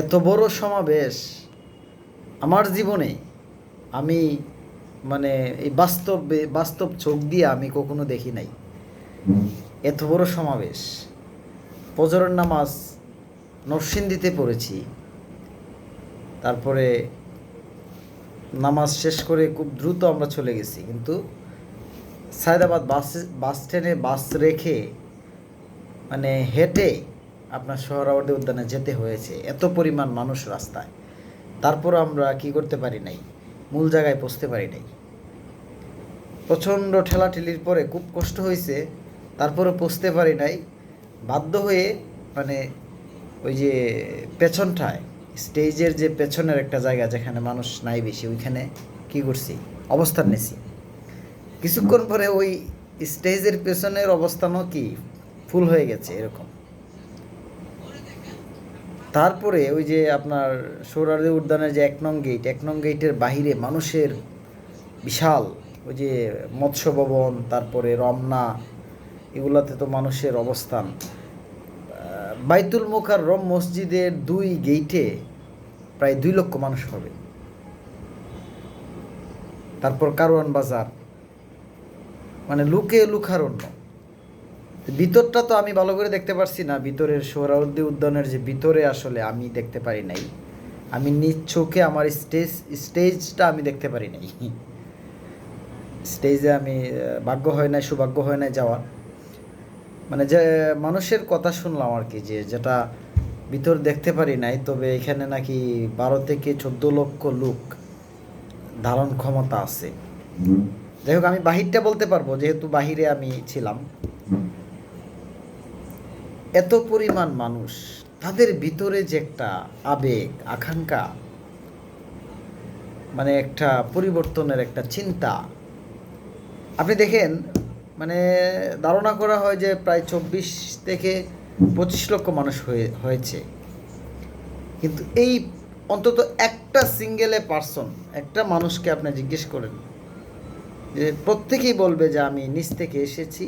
এত বড় সমাবেশ আমার জীবনে আমি মানে এই বাস্তব বাস্তব চোখ দিয়ে আমি কখনো দেখি নাই। এত বড় সমাবেশ। ফজরের নামাজ নরসিংদীতে পড়েছি। তারপরে নামাজ শেষ করে খুব দ্রুত আমরা চলে গেছি। কিন্তু সায়দাবাদ বাস বাস স্ট্যান্ডে বাস রেখে মানে হেঁটে আপনার সোহরাওয়ার্দী উদ্যানে যেতে হয়েছে, এত পরিমাণ মানুষ রাস্তায়। তারপর আমরা কি করতে পারি নাই? মূল জায়গায় পৌঁছতে পারি নাই। প্রচণ্ড ঠেলাঠেলির পরে খুব কষ্ট হয়েছে তারপরে পৌঁছতে পারি নাই। বাধ্য হয়ে মানে ওই যে পেছনটায়, স্টেজের যে পেছনের একটা জায়গা যেখানে মানুষ নাই বেশি, ওইখানে কি করছি? অবস্থান নিছি। কিছুক্ষণ পরে ওই স্টেজের পেছনের অবস্থানও কি ফুল হয়ে গেছে এরকম। তারপরে ওই যে আপনার সৌরার্দী উদ্যানের যে এক নং গেট, এক নং গেটের বাহিরে মানুষের বিশাল ওই যে মৎস্য ভবন, তারপরে রমনা, এগুলাতে তো মানুষের অবস্থান। বাইতুল মুখার রম মসজিদের দুই গেইটে প্রায় দুই লক্ষ মানুষ হবে। তারপর কারওয়ান বাজার। মানে লুকে লুকারণ্য। ভিতরটা তো আমি ভালো করে দেখতে পারছি না। ভিতরের সোহরাউদ্দি উদ্যানের যে ভিতরে আসলে আমি দেখতে পারি নাই। আমি নিজ চোখে আমার স্টেজ স্টেজটা আমি দেখতে পারি নাই। স্টেজে আমি ভাগ্য হয় নাই সৌভাগ্য হয় নাই যাওয়ার মানে যে মানুষের কথা শুনলাম আর কি যে যেটা ভিতর দেখতে পারি নাই তবে এখানে নাকি বারো থেকে চোদ্দ লক্ষ লোক ধারণ ক্ষমতা আছে। যাই হোক আমি বাহিরটা বলতে পারব যেহেতু বাহিরে আমি ছিলাম। এত পরিমাণ মানুষ, তাদের ভিতরে যে একটা আবেগ, আকাঙ্ক্ষা মানে একটা পরিবর্তনের একটা চিন্তা। আপনি দেখেন মানে ধারণা করা হয় যে প্রায় চব্বিশ থেকে পঁচিশ লক্ষ মানুষ হয়ে, হয়েছে। কিন্তু এই অন্তত একটা সিঙ্গেলে পার্সন একটা মানুষকে আপনি জিজ্ঞেস করেন যে প্রত্যেকেই বলবে যে আমি নিচ থেকে এসেছি।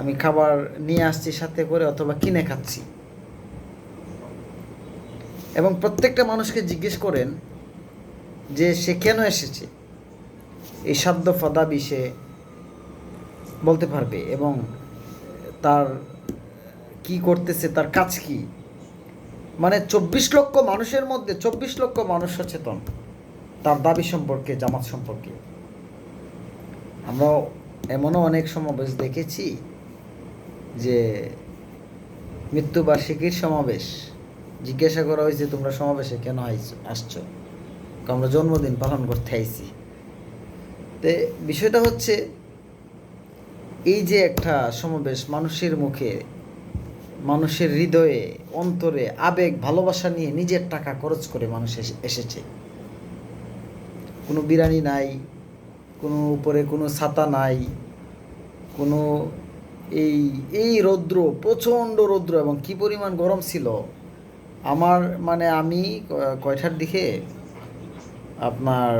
আমি খাবার নিয়ে আসছি সাথে করে অথবা কিনে খাচ্ছি। এবং প্রত্যেকটা মানুষকে জিজ্ঞেস করেন যে সে কেন এসেছে? এই সাধ্য ফদাবি সে বলতে পারবে এবং তার কি করতেছে, তার কাজ কি? মানে চব্বিশ লক্ষ মানুষের মধ্যে চব্বিশ লক্ষ মানুষ সচেতন তার দাবি সম্পর্কে, জামাত সম্পর্কে। আমরা এমনও অনেক সমাবেশ দেখেছি যে মৃত্যুবার্ষিকীর সমাবেশ। জিজ্ঞাসা করা হয়েছে, তোমরা সমাবেশে কেন আসছো? আমরা জন্মদিন পালন করতে আইছি। তে বিষয়টা হচ্ছে, এই যে একটা সমাবেশ মানুষের মুখে, মানুষের হৃদয়ে, অন্তরে আবেগ, ভালোবাসা নিয়ে নিজের টাকা খরচ করে মানুষ এসে- এসেছে। কোনো বিরানি নাই, কোনো উপরে কোনো ছাতা নাই, কোনো এই এই রৌদ্র, প্রচণ্ড রৌদ্র এবং কি পরিমাণ গরম ছিল, আমার মানে আমি কয়টার দিকে? আপনার,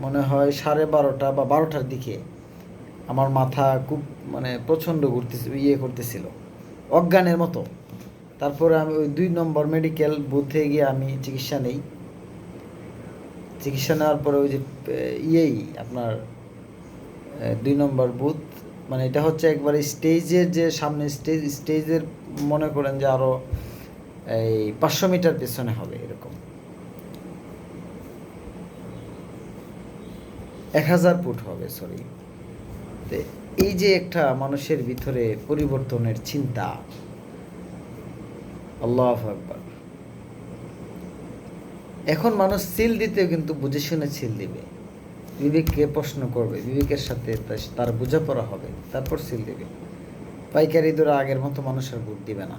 মনে হয় সাড়ে বারোটা বা বারোটার দিকে আমার মাথা খুব মানে প্রচণ্ড ঘুরতেছে ইয়ে করতেছিল, অজ্ঞানের মতো। তারপরে আমি ওই দুই নম্বর মেডিকেল বুথে গিয়ে আমি চিকিৎসা নেই। চিকিৎসা নেওয়ার পরে ওই যে ইয়েই আপনার দুই নম্বর বুথ মানে এটা হচ্ছে একবারে স্টেজের যে সামনে স্টেজ, স্টেজের মনে করেন যে আরও এই পাঁচশো মিটার পেছনে হবে এরকম। এক হাজার ফুট হবে সরি এই যে একটা মানুষের ভিতরে পরিবর্তনের চিন্তা। আল্লাহ আকবার। এখন মানুষ সিল দিতেও কিন্তু বুঝে শুনে সিল দিবে। বিবেককে প্রশ্ন করবে, বিবেকের সাথে তার বোঝাপড়া হবে, তারপর সিল দেবে। পাইকারি দরা আগের মতো মানুষের ভোট দিবে না।